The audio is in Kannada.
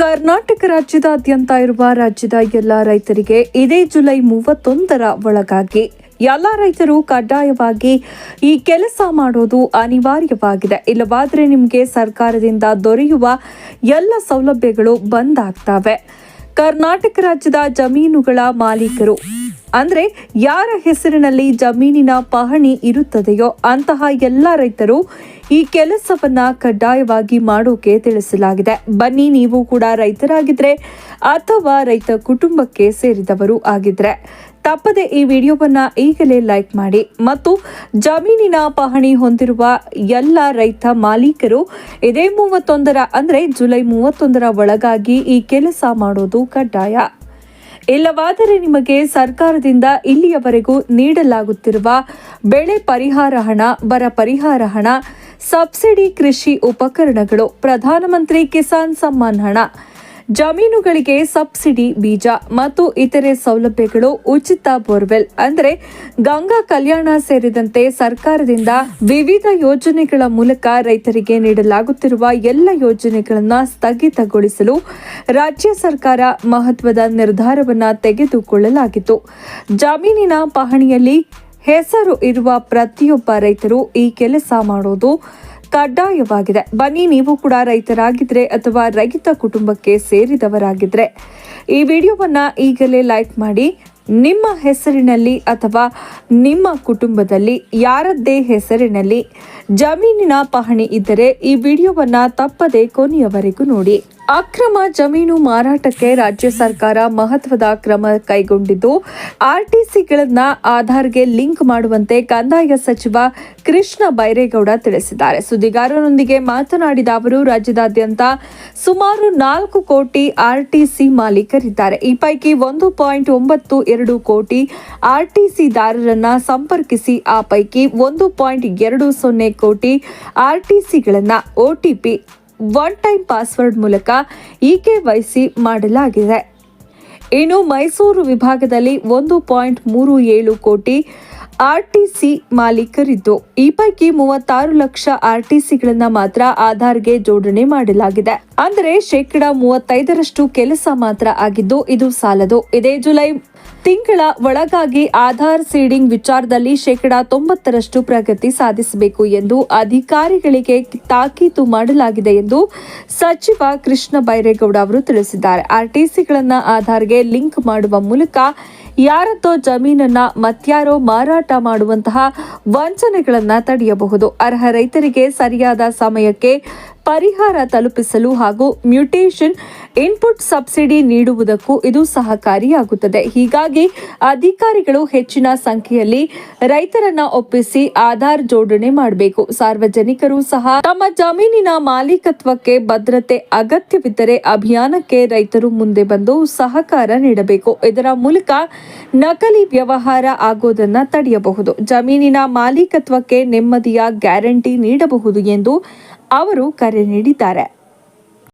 ಕರ್ನಾಟಕ ರಾಜ್ಯದಾದ್ಯಂತ ಇರುವ ರಾಜ್ಯದ ಎಲ್ಲ ರೈತರಿಗೆ ಇದೇ ಜುಲೈ ಮೂವತ್ತೊಂದರ ಒಳಗಾಗಿ ಎಲ್ಲ ರೈತರು ಕಡ್ಡಾಯವಾಗಿ ಈ ಕೆಲಸ ಮಾಡೋದು ಅನಿವಾರ್ಯವಾಗಿದೆ. ಇಲ್ಲವಾದರೆ ನಿಮಗೆ ಸರ್ಕಾರದಿಂದ ದೊರೆಯುವ ಎಲ್ಲ ಸೌಲಭ್ಯಗಳು ಬಂದ್ ಆಗ್ತವೆ. ಕರ್ನಾಟಕ ರಾಜ್ಯದ ಜಮೀನುಗಳ ಮಾಲೀಕರು ಅಂದ್ರೆ ಯಾರ ಹೆಸರಿನಲ್ಲಿ ಜಮೀನಿನ ಪಹಣಿ ಇರುತ್ತದೆಯೋ ಅಂತಹ ಎಲ್ಲ ರೈತರು ಈ ಕೆಲಸವನ್ನ ಕಡ್ಡಾಯವಾಗಿ ಮಾಡೋಕೆ ತಿಳಿಸಲಾಗಿದೆ. ಬನ್ನಿ ನೀವು ಕೂಡ ರೈತರಾಗಿದ್ರೆ ಅಥವಾ ರೈತ ಕುಟುಂಬಕ್ಕೆ ಸೇರಿದವರು ಆಗಿದ್ರೆ. ತಪ್ಪದೆ ಈ ವಿಡಿಯೋವನ್ನ ಈಗಲೇ ಲೈಕ್ ಮಾಡಿ ಮತ್ತು ಜಮೀನಿನ ಪಹಣಿ ಹೊಂದಿರುವ ಎಲ್ಲ ರೈತ ಮಾಲೀಕರು ಇದೇ ಮೂವತ್ತೊಂದರ ಅಂದ್ರೆ ಜುಲೈ ಮೂವತ್ತೊಂದರ ಒಳಗಾಗಿ ಈ ಕೆಲಸ ಮಾಡೋದು ಕಡ್ಡಾಯ. ಇಲ್ಲವಾದರೆ ನಿಮಗೆ ಸರ್ಕಾರದಿಂದ ಇಲ್ಲಿಯವರೆಗೂ ನೀಡಲಾಗುತ್ತಿರುವ ಬೆಳೆ ಪರಿಹಾರ ಹಣ, ಬರ ಪರಿಹಾರ ಹಣ, ಸಬ್ಸಿಡಿ ಕೃಷಿ ಉಪಕರಣಗಳು, ಪ್ರಧಾನಮಂತ್ರಿ ಕಿಸಾನ್ ಸಮ್ಮಾನ್ ಹಣ ಜಮೀನುಗಳಿಗೆ ಸಬ್ಸಿಡಿ, ಬೀಜ ಮತ್ತು ಇತರೆ ಸೌಲಭ್ಯಗಳು ಉಚಿತ ಬೋರ್ವೆಲ್ ಅಂದರೆ ಗಂಗಾ ಕಲ್ಯಾಣ ಸೇರಿದಂತೆ ಸರ್ಕಾರದಿಂದ ವಿವಿಧ ಯೋಜನೆಗಳ ಮೂಲಕ ರೈತರಿಗೆ ನೀಡಲಾಗುತ್ತಿರುವ ಎಲ್ಲ ಯೋಜನೆಗಳನ್ನು ಸ್ಥಗಿತಗೊಳಿಸಲು ರಾಜ್ಯ ಸರ್ಕಾರ ಮಹತ್ವದ ನಿರ್ಧಾರವನ್ನು ತೆಗೆದುಕೊಳ್ಳಲಾಗಿತ್ತು. ಜಮೀನಿನ ಪಹಣಿಯಲ್ಲಿ ಹೆಸರು ಇರುವ ಪ್ರತಿಯೊಬ್ಬ ರೈತರು ಈ ಕೆಲಸ ಮಾಡೋದು ಕಡ್ಡಾಯವಾಗಿದೆ. ಬನ್ನಿ, ನೀವು ಕೂಡ ರೈತರಾಗಿದ್ರೆ ಅಥವಾ ರೈತ ಕುಟುಂಬಕ್ಕೆ ಸೇರಿದವರಾಗಿದ್ರೆ ಈ ವಿಡಿಯೋವನ್ನ ಈಗಲೇ ಲೈಕ್ ಮಾಡಿ. ನಿಮ್ಮ ಹೆಸರಿನಲ್ಲಿ ಅಥವಾ ನಿಮ್ಮ ಕುಟುಂಬದಲ್ಲಿ ಯಾರದ್ದೇ ಹೆಸರಿನಲ್ಲಿ ಜಮೀನಿನ ಪಹಣಿ ಇದ್ದರೆ ಈ ವಿಡಿಯೋವನ್ನು ತಪ್ಪದೆ ಕೊನೆಯವರೆಗೂ ನೋಡಿ. ಅಕ್ರಮ ಜಮೀನು ಮಾರಾಟಕ್ಕೆ ರಾಜ್ಯ ಸರ್ಕಾರ ಮಹತ್ವದ ಕ್ರಮ ಕೈಗೊಂಡಿದ್ದು, ಆರ್ಟಿಸಿಗಳನ್ನ ಆಧಾರ್ಗೆ ಲಿಂಕ್ ಮಾಡುವಂತೆ ಕಂದಾಯ ಸಚಿವ ಕೃಷ್ಣ ಬೈರೇಗೌಡ ತಿಳಿಸಿದ್ದಾರೆ. ಸುದ್ದಿಗಾರರೊಂದಿಗೆ ಮಾತನಾಡಿದ ಅವರು, ರಾಜ್ಯದಾದ್ಯಂತ ಸುಮಾರು ನಾಲ್ಕು ಕೋಟಿ ಆರ್ಟಿಸಿ ಮಾಲೀಕರಿದ್ದಾರೆ. ಈ ಪೈಕಿ ಒಂದು ಪಾಯಿಂಟ್ ಒಂಬತ್ತು ಎರಡು ಕೋಟಿ ಆರ್ಟಿಸಿದಾರರನ್ನ ಸಂಪರ್ಕಿಸಿ, ಆ ಪೈಕಿ ಒಂದು ಪಾಯಿಂಟ್ ಎರಡು ಸೊನ್ನೆ ಕೋಟಿ ಆರ್ಟಿಸಿಗಳನ್ನ ಒಟಿಪಿ ಒನ್ ಟೈಮ್ ಪಾಸ್ವರ್ಡ್ ಮೂಲಕ ಇಕೆವೈಸಿ ಮಾಡಲಾಗಿದೆ. ಇನ್ನು ಮೈಸೂರು ವಿಭಾಗದಲ್ಲಿ ಒಂದು ಪಾಯಿಂಟ್ ಮೂರು ಏಳು ಕೋಟಿ ಆರ್ಟಿಸಿ ಮಾಲೀಕರಿದ್ದು, ಈ ಪೈಕಿ ಮೂವತ್ತಾರು ಲಕ್ಷ ಆರ್ಟಿಸಿಗಳನ್ನ ಮಾತ್ರ ಆಧಾರ್ಗೆ ಜೋಡಣೆ ಮಾಡಲಾಗಿದೆ. ಅಂದರೆ ಶೇಕಡ ಮೂವತ್ತೈದರಷ್ಟು ಕೆಲಸ ಮಾತ್ರ ಆಗಿದ್ದು, ಇದು ಸಾಲದು. ಇದೇ ಜುಲೈ ತಿಂಗಳ ಒಳಗಾಗಿ ಆಧಾರ್ ಸೀಡಿಂಗ್ ವಿಚಾರದಲ್ಲಿ ಶೇಕಡ ತೊಂಬತ್ತರಷ್ಟು ಪ್ರಗತಿ ಸಾಧಿಸಬೇಕು ಎಂದು ಅಧಿಕಾರಿಗಳಿಗೆ ತಾಕೀತು ಮಾಡಲಾಗಿದೆ ಎಂದು ಸಚಿವ ಕೃಷ್ಣ ಬೈರೇಗೌಡ ಅವರು ತಿಳಿಸಿದ್ದಾರೆ. ಆರ್ಟಿಸಿಗಳನ್ನು ಆಧಾರ್ಗೆ ಲಿಂಕ್ ಮಾಡುವ ಮೂಲಕ ಯಾರದ್ದೋ ಜಮೀನನ್ನ ಮತ್ಯಾರೋ ಮಾರಾಟ ಮಾಡುವಂತಹ ವಂಚನೆಗಳನ್ನ ತಡೆಯಬಹುದು. ಅರ್ಹ ರೈತರಿಗೆ ಸರಿಯಾದ ಸಮಯಕ್ಕೆ ಪರಿಹಾರ ತಲುಪಿಸಲು ಹಾಗೂ ಮ್ಯೂಟೇಷನ್ ಇನ್ಪುಟ್ ಸಬ್ಸಿಡಿ ನೀಡುವುದಕ್ಕೂ ಇದು ಸಹಕಾರಿಯಾಗುತ್ತದೆ. ಹೀಗಾಗಿ ಅಧಿಕಾರಿಗಳು ಹೆಚ್ಚಿನ ಸಂಖ್ಯೆಯಲ್ಲಿ ರೈತರನ್ನ ಒಪ್ಪಿಸಿ ಆಧಾರ್ ಜೋಡಣೆ ಮಾಡಬೇಕು. ಸಾರ್ವಜನಿಕರು ಸಹ ತಮ್ಮ ಜಮೀನಿನ ಮಾಲೀಕತ್ವಕ್ಕೆ ಭದ್ರತೆ ಅಗತ್ಯವಿದ್ದರೆ ಅಭಿಯಾನಕ್ಕೆ ರೈತರು ಮುಂದೆ ಬಂದು ಸಹಕಾರ ನೀಡಬೇಕು. ಇದರ ಮೂಲಕ ನಕಲಿ ವ್ಯವಹಾರ ಆಗೋದನ್ನ ತಡೆಯಬಹುದು. ಜಮೀನಿನ ಮಾಲೀಕತ್ವಕ್ಕೆ ನೆಮ್ಮದಿಯ ಗ್ಯಾರಂಟಿ ನೀಡಬಹುದು ಎಂದು ಅವರು ಕರೆ ನೀಡಿದ್ದಾರೆ.